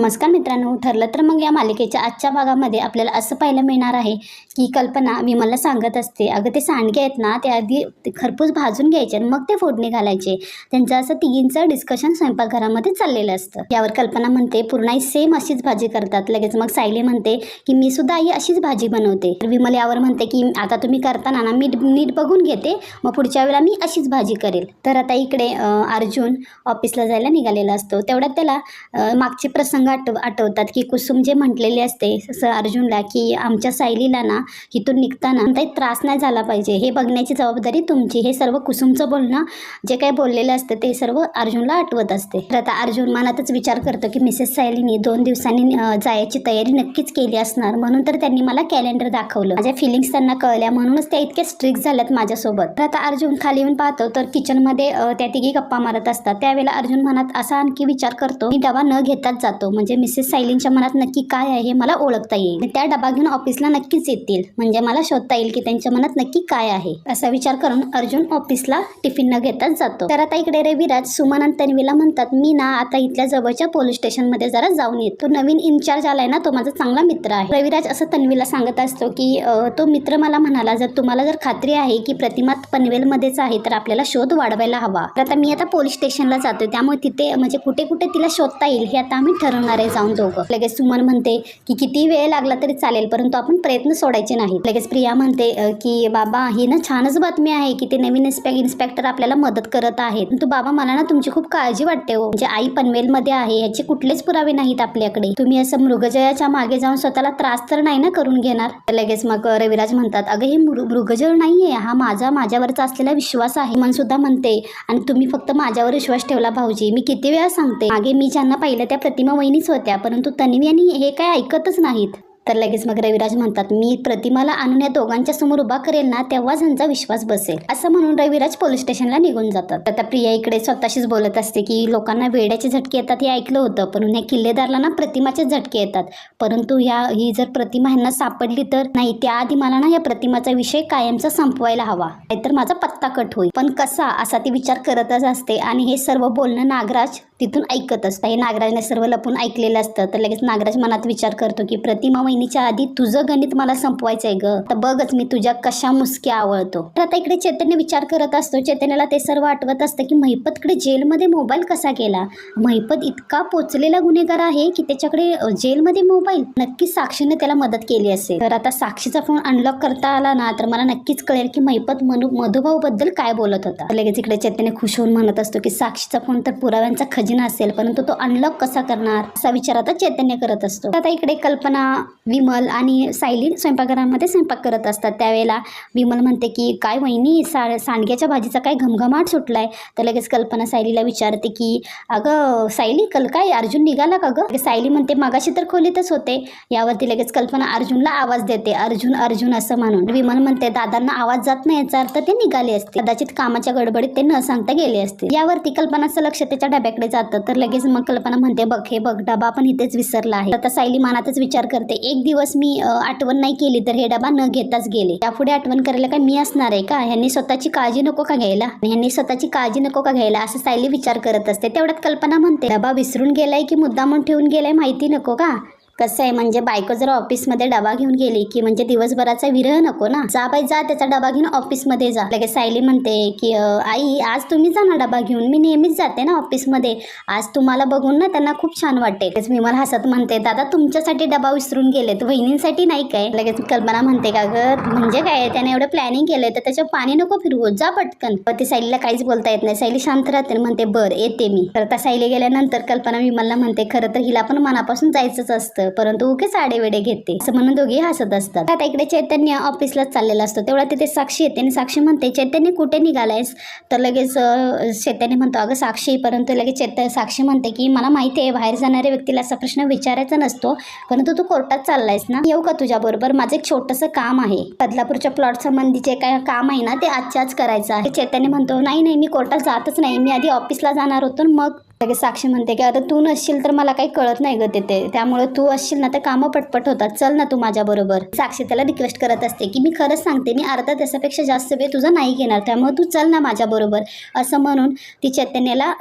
नमस्कार मित्रांनो ठरलं तर मग या मालिकेच्या आजच्या भागामध्ये आपल्याला असं पाहायला मिळणार आहे की कल्पना विमलला सांगत असते अगं ते सांडगे आहेत ना ते आधी ते खरपूस भाजून घ्यायचे आणि मग ते फोडणी घालायचे. त्यांचं असं तिघींचं डिस्कशन स्वयंपाकघरामध्ये चाललेलं असतं. यावर कल्पना म्हणते पूर्णाई सेम अशीच भाजी करतात. लगेच मग सायली म्हणते की मी सुद्धा आई अशीच भाजी बनवते. तर विमल यावर म्हणते की आता तुम्ही करताना ना मी नीट बघून घेते मग पुढच्या वेळेला मी अशीच भाजी करेल. तर आता इकडे अर्जुन ऑफिसला जायला निघालेला असतो. तेवढ्यात त्याला मागचे प्रसंग आठव आठवतात की कुसुम जे म्हटलेले असते स अर्जुनला की आमच्या सायलीला ना इथून निघताना काही त्रास नाही झाला पाहिजे. हे बघण्याची जबाबदारी तुमची. हे सर्व कुसुमचं बोलणं जे काही बोललेलं असतं ते सर्व अर्जुनला आठवत असते. तर आता अर्जुन मनातच विचार करतो की मिसेस सायलीनी दोन दिवसांनी जायची तयारी नक्कीच केली असणार. म्हणून तर त्यांनी मला कॅलेंडर दाखवलं. माझ्या फिलिंग्स त्यांना कळल्या. म्हणूनच त्या इतक्या स्ट्रिक्ट झाल्यात माझ्यासोबत. तर आता अर्जुन खाली येऊन पाहतो तर किचनमध्ये त्या तिघी गप्पा मारत असतात. त्यावेळेला अर्जुन मनात असा आणखी विचार करतो मी डबा न घेताच जातो. म्हणजे मिसेस सायलींच्या मनात नक्की काय आहे हे मला ओळखता येईल. आणि त्या डबा घेऊन ऑफिसला नक्कीच येतील. म्हणजे मला शोधता येईल की त्यांच्या मनात नक्की काय आहे. असा विचार करून अर्जुन ऑफिसला टिफिन न घेताच जातो. तर आता इकडे रविराज सुमन आणि तन्वीला म्हणतात मी ना आता इथल्या जवळच्या पोलीस स्टेशनमध्ये जरा जाऊन येतो. नवीन इन्चार्ज आलाय ना तो माझा चांगला मित्र आहे. रविराज असं तन्वीला सांगत असतो की तो मित्र मला म्हणाला जर तुम्हाला जर खात्री आहे की प्रतिमा पनवेलमध्येच आहे तर आपल्याला शोध वाढवायला हवा. तर आता मी आता पोलीस स्टेशनला जातोय. त्यामुळे तिथे म्हणजे कुठे कुठे तिला शोधता येईल हे आता आम्ही ठरवणार आहे जाऊन दोघं. लगेच सुमन म्हणते की किती वेळ लागला तरी चालेल परंतु आपण प्रयत्न सोडायचे नाही लगेच प्रिया म्हणते की बाबा ही ना छानच बातमी आहे की ते नवीन इन्स्पे इन्स्पेक्टर आपल्याला मदत करत आहेत. परंतु बाबा मला ना तुमची खूप काळजी वाटते हो. म्हणजे आई पनवेलमध्ये आहे याचे कुठलेच पुरावे नाहीत आपल्याकडे. तुम्ही असं मृगजयाच्या मागे जाऊन स्वतःला त्रास तर नाही ना करून घेणार? लगेच मग रविराज म्हणतात अगं हे मृगजळ नाहीये. हा माझा माझ्यावरचा असलेला विश्वास आहे. मन सुद्धा म्हणते आणि तुम्ही फक्त माझ्यावर विश्वास ठेवला भाऊजी. मी किती वेळा सांगते मागे मी ज्यांना पाहिलं त्या प्रतिमा बहिणीच होत्या परंतु तन्वी आणि हे काय ऐकतच नाहीत. तर लगेच मग रविराज म्हणतात मी प्रतिमाला आणून या दोघांच्या समोर उभा करेल ना तेव्हाच ह्यांचा विश्वास बसेल. असं म्हणून रविराज पोलीस स्टेशनला निघून जातात. आता प्रिया इकडे स्वतःशीच बोलत असते की लोकांना वेड्याचे झटके येतात हे ऐकलं होतं पण ह्या किल्लेदारला ना प्रतिमाचे झटके येतात. परंतु ह्या ही जर प्रतिमा ह्यांना सापडली तर नाही त्याआधी मला ना या प्रतिमाचा विषय कायमचा संपवायला हवा. नाहीतर माझा पत्ता कट होईल. पण कसा? असा ती विचार करतच असते. आणि हे सर्व बोलणं नागराज तिथून ऐकत असतं. हे नागराजने सर्व लपून ऐकलेलं असतं. तर लगेच नागराज मनात विचार करतो की प्रतिमा वहिनीच्या आधी तुझं गणित मला संपवायचं आहे ग. तर बघच मी तुझ्या कशा मुसक्या आवळतो. तर आता इकडे चैतन्य विचार करत असतो. चैतन्याला ते सर्व आठवत असतं की महिपतकडे जेलमध्ये मोबाईल कसा गेला? महिपत इतका पोचलेला गुन्हेगार आहे की त्याच्याकडे जेलमध्ये मोबाईल? नक्कीच साक्षीने त्याला मदत केली असेल. तर आता साक्षीचा फोन अनलॉक करता आला ना तर मला नक्कीच कळेल की महिपत मनु मधुभाऊ बद्दल काय बोलत होता. लगेच इकडे चैतन्य खुश होऊन म्हणत असतो की साक्षीचा फोन तर पुराव्यांचा खजिना असेल परंतु तो अनलॉक कसा करणार असा विचार आता चैतन्य करत असतो. आता इकडे कल्पना विमल आणि सायली स्वयंपाकघरामध्ये स्वयंपाक करत असतात. त्यावेळेला विमल म्हणते की काय वहिनी सा सांडग्याच्या भाजीचा काय घमघमाट सुटलाय? तर लगेच कल्पना सायलीला विचारते की अगं सायली कल काय? अर्जुन निघाला का गं? सायली म्हणते मागाशी तर खोलीतच होते. यावरती लगेच कल्पना अर्जुनला आवाज देते अर्जुन अर्जुन असं म्हणून. विमल म्हणते दादांना आवाज जात नाही याचा अर्थ ते निघाले असते कदाचित कामाच्या गडबडीत ते न सांगता गेले असते यावरती कल्पनाचं लक्ष त्याच्या डब्याकडे जात तर लगेच मग कल्पना म्हणते बघ हे बघ डबा पण इथेच विसरला आहे. आता सायली मनातच विचार करते एक दिवस मी आठवण नाही केली तर हे डबा न घेताच गेले. यापुढे आठवण करायला काय मी असणार आहे का? ह्यांनी स्वतःची काळजी नको का घ्यायला? ह्यांनी स्वतःची काळजी नको का घ्यायला? असं सायली विचार करत असते. तेवढ्यात कल्पना म्हणते डबा विसरून गेलाय की मुद्दामून ठेवून गेलाय माहिती नको का? कसं आहे म्हणजे बायको जर ऑफिसमध्ये डबा घेऊन गेली की म्हणजे दिवसभराचा विरह नको ना. जा बाई जा त्याचा डबा घेऊन ऑफिसमध्ये जा. लगेच सायली म्हणते की आई आज तुम्ही जा ना डबा घेऊन. मी नेहमीच जाते ना ऑफिसमध्ये. आज तुम्हाला बघून ना त्यांना खूप छान वाटते. तेच मी मला हसत म्हणते दादा तुमच्यासाठी डबा विसरून गेलेत. वहिनींसाठी नाही काय? लगेच कल्पना म्हणते का ग म्हणजे काय? त्याने एवढं प्लॅनिंग केलंय तर त्याच्यावर पाणी नको फिरवू. जा पटकन. ते सायलीला काहीच बोलता येत नाही. सायली शांत राहते म्हणते बर येते मी. तर आता सायली गेल्यानंतर कल्पना विमलला म्हणते खरं तर हिला पण मनापासून जायचंच असतं. परंतु उगे साडे घेते असं म्हणून दोघी हसत असतात. आता इकडे चैतन्य ऑफिसलाच चाललेला असतो. तेवढा तिथे साक्षी येते आणि साक्षी म्हणते चैतन्य कुठे निघालायस? तर लगेच चैतन्य म्हणतो अगं साक्षी. परंतु लगेच चैत साक्षी म्हणते की मला माहिती आहे बाहेर जाणाऱ्या व्यक्तीला असा प्रश्न विचारायचा नसतो परंतु तू कोर्टात चाललायस ना? येऊ का तुझ्याबरोबर? माझं एक छोटंसं काम आहे. बदलापूरच्या प्लॉट संबंधीचे काय काम आहे ना ते आजच्या आज करायचं आहे. चैतन्य म्हणतो नाही नाही मी कोर्टात जातच नाही. मी आधी ऑफिसला जाणार होतो मग लगेच साक्षी म्हणते की आता तू नसशील तर मला काही कळत नाही ग तिथे. त्यामुळे तू असशील ना तर कामं पटपट होतात. चल ना तू माझ्याबरोबर साक्षी त्याला रिक्वेस्ट करत असते की मी खरंच सांगते मी अर्धा तासापेक्षा जास्त वेळ तुझा नाही घेणार. त्यामुळे तू चल ना माझ्याबरोबर असं म्हणून ती चैतन्याला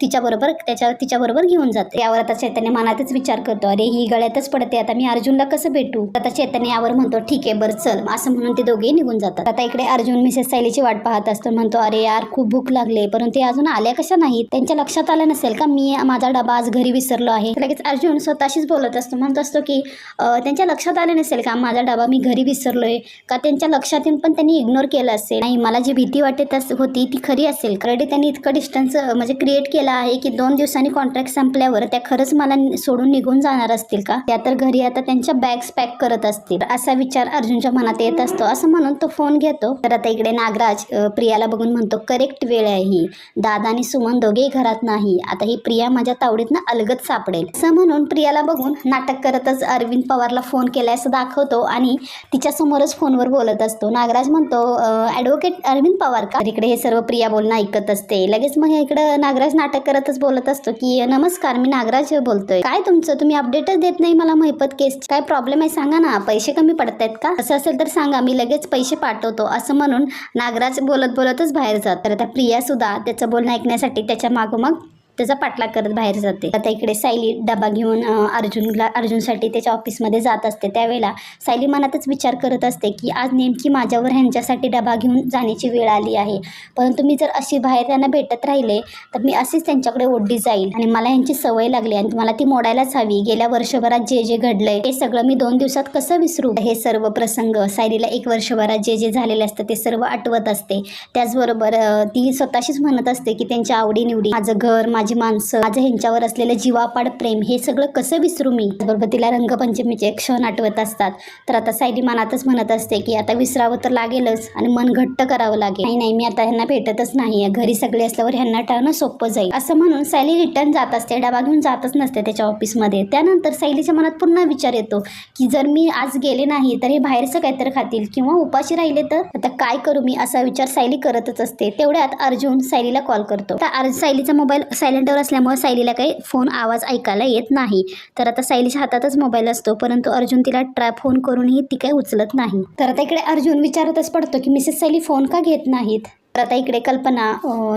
तिच्याबरोबर त्याच्या तिच्याबरोबर घेऊन जाते. यावर आता चैतन्य मनातच विचार करतो अरे ही गळ्यातच पडते. आता मी अर्जुनला कसं भेटू? आता चैतन्य यावर म्हणतो ठीक आहे बरं चल. असं म्हणून ते दोघेही निघून जातात. आता इकडे अर्जुन मिसेस सायलीची वाट पाहत असतो. म्हणतो अरे यार खूप भूक लागले परंतु ते अजून आल्या कशा नाहीत? त्यांच्या लक्षात आलं नसेल का? मी माझा डबा आज घरी विसरलो आहे. लगेच अर्जुन स्वतःशीच बोलत असतो. म्हणत असतो की त्यांच्या लक्षात आले नसेल का? माझा डबा मी घरी विसरलो आहे का त्यांच्या लक्षात येऊन पण त्यांनी इग्नोर केलं असेल? नाही मला जी भीती वाटत होती ती खरी असेल. ऑलरेडी त्यांनी इतकं डिस्टन्स म्हणजे क्रिएट केला आहे की दोन दिवसांनी कॉन्ट्रॅक्ट संपल्यावर त्या खरंच मला सोडून निघून जाणार असतील का? त्या तर घरी आता त्यांच्या बॅग्स पॅक करत असतील. असा विचार अर्जुनच्या मनात येत असतो. असं म्हणून तो फोन घेतो. तर आता इकडे नागराज प्रियाला बघून म्हणतो करेक्ट वेळ आहे ही. दादा आणि सुमन दोघेही घरात नाही. आता ही प्रिया माझ्या तावडीतनं अलगत सापडेल. असं म्हणून प्रियाला बघून नाटक करतच अरविंद पवारला फोन केलाय असं दाखवतो आणि तिच्यासमोरच फोनवर बोलत असतो. नागराज म्हणतो ॲडव्होकेट अरविंद पवार का? इकडे हे सर्व प्रिया बोलणं ऐकत असते. लगेच मग इकडं नागराज नाटक करतच बोलत असतो की नमस्कार मी नागराज बोलतोय. काय तुमचं? तुम्ही अपडेटच देत नाही मला महिपत केस काय प्रॉब्लेम आहे? सांगा ना. पैसे कमी पडतायत का? असं असेल तर सांगा. मी लगेच पैसे पाठवतो. असं म्हणून नागराज बोलत बोलतच बाहेर जात. तर आता प्रिया सुद्धा त्याचं बोलणं ऐकण्यासाठी त्याच्या मागोमाग त्याचा पाठलाग करत बाहेर जाते. आता इकडे सायली डबा घेऊन अर्जुनला अर्जुनसाठी त्याच्या ऑफिसमध्ये जात असते. त्यावेळेला सायली मनातच विचार करत असते की आज नेमकी माझ्यावर ह्यांच्यासाठी डबा घेऊन जाण्याची वेळ आली आहे. परंतु मी जर अशी बाहेर त्यांना भेटत राहिले तर मी अशीच त्यांच्याकडे ओढली जाईल. आणि मला ह्यांची सवय लागली आणि मला ती मोडायलाच हवी. गेल्या वर्षभरात जे जे घडलंय ते सगळं मी दोन दिवसात कसं विसरू? हे सर्व प्रसंग सायलीला एक वर्षभरात जे जे झालेले असतं ते सर्व आठवत असते. त्याचबरोबर ती स्वतःशीच म्हणत असते की त्यांच्या आवडीनिवडी माझं घर माझी माणसं माझं ह्यांच्यावर असलेलं जीवापाड प्रेम हे सगळं कसं विसरू मी? बरोबर तिला रंगपंचमीचे क्षण आठवत असतात. तर आता सायली मनातच म्हणत असते की आता विसरावं तर लागेलच आणि मन घट्ट करावं लागेल. नाही नाही मी आता ह्यांना भेटतच नाही. घरी सगळे असल्यावर ह्यांना टाळणं सोपं जाईल. असं म्हणून सायली रिटर्न जात असते. डबा घेऊन जातच नसते त्याच्या ऑफिसमध्ये. त्यानंतर सायलीच्या मनात पुन्हा विचार येतो की जर मी आज गेले नाही तर हे बाहेरचं काहीतरी खातील किंवा उपाशी राहिले तर? आता काय करू मी? असा विचार सायली करतच असते. तेवढ्यात अर्जुन सायलीला कॉल करतो. तर अर्ज सायलीचा मोबाईल सायलेंटवर असल्यामुळे सायलीला काही फोन आवाज ऐकायला येत नाही. तर आता सायलीच्या हातातच मोबाईल असतो परंतु अर्जुन तिला ट्रॅप फोन करूनही ती काही उचलत नाही. तर आता इकडे अर्जुन विचारतच पडतो की मिसेस सायली फोन का घेत नाहीत? तर आता इकडे कल्पना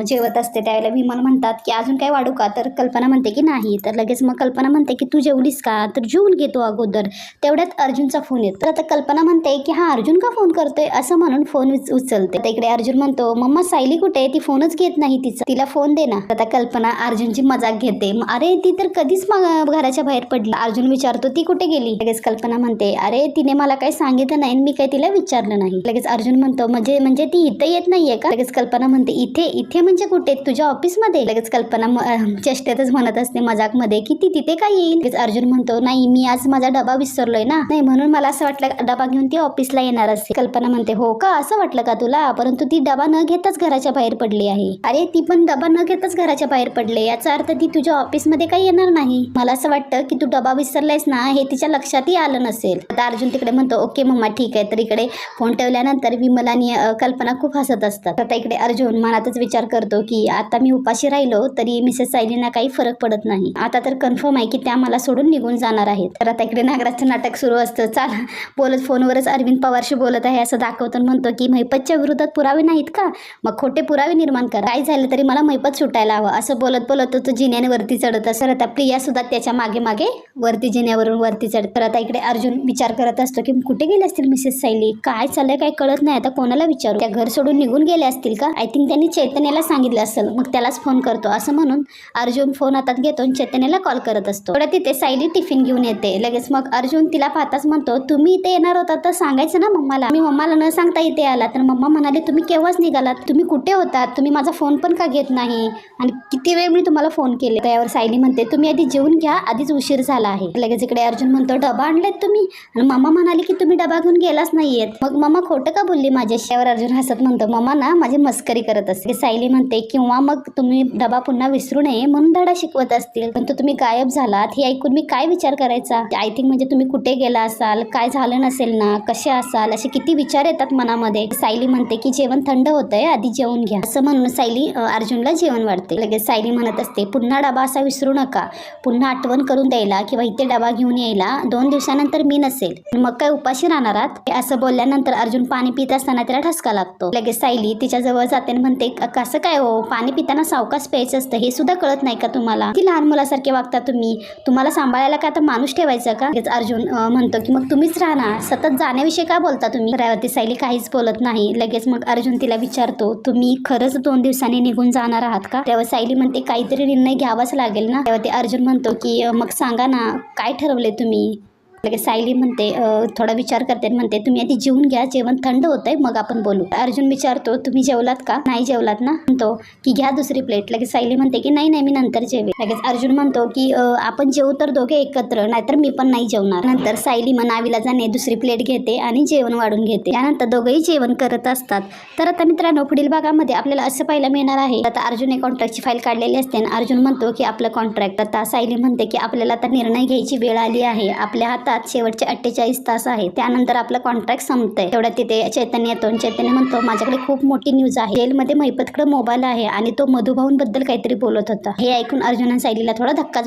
जेवत असते. त्यावेळेला विमल म्हणतात की अजून काय वाढू का? तर कल्पना म्हणते की नाही. तर लगेच मग कल्पना म्हणते की तू जेवलीस का? तर जेवून घेतो अगोदर. तेवढ्यात अर्जुनचा फोन येतो. तर आता कल्पना म्हणते की हा अर्जुन का फोन करतोय? असं म्हणून फोन उचलते. तर इकडे अर्जुन म्हणतो मम्मा सायली कुठे आहे? ती फोनच घेत नाही तिचा. तिला फोन दे ना. आता कल्पना अर्जुनची मजाक घेते. अरे ती तर कधीच घराच्या बाहेर पडली. अर्जुन विचारतो ती कुठे गेली? लगेच कल्पना म्हणते अरे तिने मला काही सांगितलं नाही मी काही तिला विचारलं नाही. लगेच अर्जुन म्हणतो म्हणजे म्हणजे ती इथं येत नाहीये का? लगेच कल्पना म्हणते इथे इथे म्हणजे कुठे? तुझ्या ऑफिसमध्ये? लगेच कल्पना चेष्टेतच म्हणत असते मजाकमध्ये की ती तिथे काय येईल? लगेच अर्जुन म्हणतो नाही मी आज माझा डबा विसरलोय ना. नाही म्हणून मला असं वाटलं डबा घेऊन ती ऑफिसला येणार असते कल्पना म्हणते हो का? असं वाटलं का तुला? परंतु ती डबा न घेताच घराच्या बाहेर पडली आहे. अरे ती पण डबा न घेताच घराच्या बाहेर पडले याचा अर्थ ती तुझ्या ऑफिसमध्ये काही येणार नाही. मला असं वाटतं की तू डबा विसरलायस ना हे तिच्या लक्षातही आलं नसेल. आता अर्जुन तिकडे म्हणतो ओके मम्मा ठीक आहे. तर इकडे फोन ठेवल्यानंतर विमला आणि कल्पना खूप हसत असतात. आता इकडे अर्जुन मनातच विचार करतो की आता मी उपाशी राहिलो तरी मिसेस सायलीना काही फरक पडत नाही. आता तर कन्फर्म आहे की त्या मला सोडून निघून जाणार आहेत. तर आता इकडे नागराजचं नाटक सुरू असतं. चाल बोलत फोनवरच अरविंद पवारशी बोलत आहे असं दाखवतो म्हणतो की महिपतच्या विरोधात पुरावे नाहीत का? मग खोटे पुरावे निर्माण करा. काय झालं तरी मला महिपत सुटायला हवं. असं बोलत बोलत तो जिन्याने वरती चढत असं आता प्रिया सुद्धा त्याच्यामागे मागे वरती जिन्यावरून वरती चढत. तर आता इकडे अर्जुन विचार करत असतो की कुठे गेले असतील मिसेस सायली? काय चाललंय? काय कळत नाही? आता कोणाला विचारू? त्या घर सोडून निघून गेले असतील. का? आय थिंक त्यांनी चैतन्याला सांगितलं असेल. मग त्यालाच फोन करतो. असं म्हणून अर्जुन फोन हातात घेतो आणि चैतन्याला कॉल करत असतो. थोडं तिथे सायली टिफिन घेऊन येते. लगेच मग अर्जुन तिला पाहताच म्हणतो तुम्ही इथे येणार होता तर सांगायचं ना मम्माला. मी मम्माला न सांगता इथे आला. तर मम्मा म्हणाले तुम्ही केव्हाच निघालात? तुम्ही कुठे होतात तुम्ही माझा फोन पण का घेत नाही? आणि किती वेळ मी तुम्हाला फोन केले. त्यावर सायली म्हणते तुम्ही आधी जेवून घ्या. आधीच उशीर झाला आहे. लगेच इकडे अर्जुन म्हणतो डबा आणलेत तुम्ही? आणि मम्मा म्हणाले की तुम्ही डबा घेऊन गेलाच नाहीयेत. मग मम्मा खोटं का बोलली माझ्याशी? यावर अर्जुन हसत म्हणतो मम्मा ना माझे माझी मस्करी करत असते सायली म्हणते किंवा मग तुम्ही डबा पुन्हा विसरू नये म्हणून धडा शिकवत असतील. पण तो तुम्ही गायब झालात हे ऐकून मी काय विचार करायचा? आय थिंक म्हणजे तुम्ही कुठे गेला असाल? काय झालं नसेल ना? कसे असाल? असे किती विचार येतात मनामध्ये. सायली म्हणते की जेवण थंड होतंय आधी जेवून घ्या. असं म्हणून सायली अर्जुनला जेवण वाढते. लगेच सायली म्हणत असते पुन्हा डबा असा विसरू नका. पुन्हा आठवण करून द्यायला किंवा इथे डबा घेऊन यायला दोन दिवसानंतर मी नसेल. मग काय उपाशी राहणार आहात? असं बोलल्यानंतर अर्जुन पाणी पित असताना त्याला ठसका लागतो. लगेच सायली तिच्या जवळ जाते आणि म्हणते कसं काय हो? पाणी पिताना सावकाश प्यायचं असतं हे सुद्धा कळत नाही का तुम्हाला? ती लहान मुलासारखे वागता तुम्ही? तुम्हाला सांभाळायला काय आता माणूस ठेवायचा का? हेच अर्जुन म्हणतो की मग तुम्हीच राहणार. सतत जाण्याविषयी का बोलता तुम्ही? त्यावरती सायली काहीच बोलत नाही. लगेच मग अर्जुन तिला विचारतो तुम्ही खरंच दोन दिवसांनी निघून जाणार आहात का? तेव्हा सायली म्हणते काहीतरी निर्णय घ्यावाच लागेल ना. तेव्हा ते अर्जुन म्हणतो की मग सांगा ना काय ठरवले तुम्ही? लगेच सायली म्हणते थोडा विचार करते म्हणते तुम्ही आधी जेवून घ्या जेवण थंड होतंय मग आपण बोलू. अर्जुन विचारतो तुम्ही जेवलात का? नाही जेवलात ना. म्हणतो की घ्या दुसरी प्लेट लगेच सायली म्हणते की नाही नाही मी नंतर जेवे लगेच अर्जुन म्हणतो की आपण जेवू तर दोघे एकत्र नाहीतर मी पण नाही जेवणार. नंतर सायली मग नावीला जाणे दुसरी प्लेट घेते आणि जेवण वाढून घेते. त्यानंतर दोघंही जेवण करत असतात. तर आता मित्रांनो पुढील भागामध्ये आपल्याला असं पाहायला मिळणार आहे. आता अर्जुन कॉन्ट्रॅक्टची फाईल काढलेली असते आणि अर्जुन म्हणतो की आपलं कॉन्ट्रॅक्ट आता सायली म्हणते की आपल्याला आता निर्णय घ्यायची वेळ आली आहे. आपल्या हातात शेवटचे अठ्ठेचाळीस तास आहे. त्यानंतर आपलं कॉन्ट्रॅक्ट संपतंय. तेवढ्या तिथे चैतन्य येतो. आणि चैतन्य म्हणतो माझ्याकडे खूप मोठी न्यूज आहे. जेलमध्ये महिपतकडे मोबाईल आहे. आणि तो मधुभाऊंबद्दल काहीतरी बोलत होता. हे ऐकून अर्जुन सायलीला थोडा धक्काच